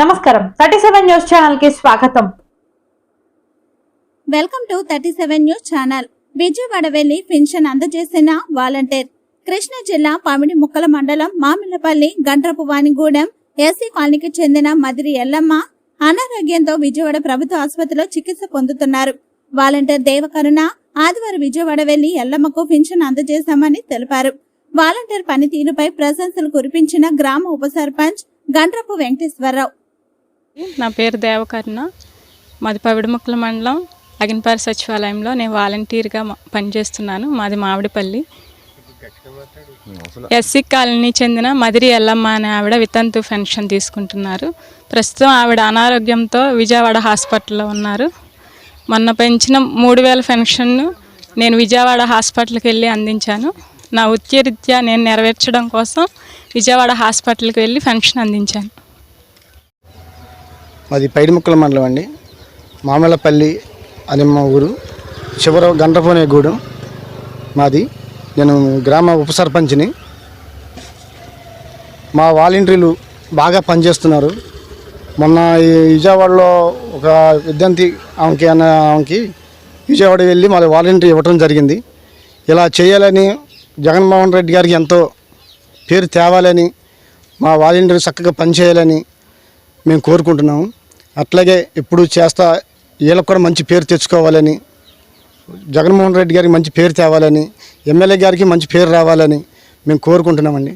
నమస్కారం. Thirty seven news ఛానల్కి స్వాగతం. Welcome to thirty seven news channel. Vijayawada వెళ్ళి పెన్షన్ అందజేసిన వాలంటీర్. కృష్ణా జిల్లా పమిడి ముక్కల మండలం మామిళ్ళపల్లి గంట్రపు వాణిగూడెం ఎస్సీ కాలనీకి చెందిన మదిరి ఎల్లమ్మ అనారోగ్యంతో విజయవాడ ప్రభుత్వ ఆసుపత్రిలో చికిత్స పొందుతున్నారు. వాలంటీర్ దేవకరుణ ఆదివారం విజయవాడ వెళ్ళి ఎల్లమ్మకు పెన్షన్ అందజేశామని తెలిపారు. వాలంటీర్ పనితీరుపై ప్రశంసలు కురిపించిన గ్రామ ఉప సర్పంచ్ గండ్రపు వెంకటేశ్వరరావు. నా పేరు దేవకర్ణ. మాది పవిడిముక్కల మండలం అగినపారి సచివాలయంలో నేను వాలంటీర్గా పనిచేస్తున్నాను. మాది మామిడిపల్లి ఎస్సీ కాలనీ చెందిన మదిరి ఎల్లమ్మ అనే ఆవిడ వితంతు పెన్షన్ తీసుకుంటున్నారు. ప్రస్తుతం ఆవిడ అనారోగ్యంతో విజయవాడ హాస్పిటల్లో ఉన్నారు. మొన్న పెంచిన మూడు వేల పెన్షన్ను నేను విజయవాడ హాస్పిటల్కి వెళ్ళి అందించాను. నా వృత్తిరీత్యా నేను నెరవేర్చడం కోసం విజయవాడ హాస్పిటల్కి వెళ్ళి పెన్షన్ అందించాను. మాది పైడిముక్కల మండలం అండి. మామలపల్లి అని మా ఊరు. చివర గండ్రపోనే గూడెం. మాది నేను గ్రామ ఉప సర్పంచ్ని. మా వాలంటీర్లు బాగా పనిచేస్తున్నారు. మొన్న ఈ విజయవాడలో ఒక విద్యార్థి ఆమెకి అన్న ఆమెకి విజయవాడ వెళ్ళి మాది వాలంటీర్ ఇవ్వటం జరిగింది. ఇలా చేయాలని జగన్మోహన్ రెడ్డి గారికి ఎంతో పేరు తేవాలని మా వాలంటీర్ చక్కగా పనిచేయాలని మేము కోరుకుంటున్నాము. అట్లాగే ఇప్పుడు చేస్తా వీళ్ళకి కూడా మంచి పేరు తెచ్చుకోవాలని జగన్మోహన్ రెడ్డి గారికి మంచి పేరు తేవాలని ఎమ్మెల్యే గారికి మంచి పేరు రావాలని మేము కోరుకుంటున్నామండి.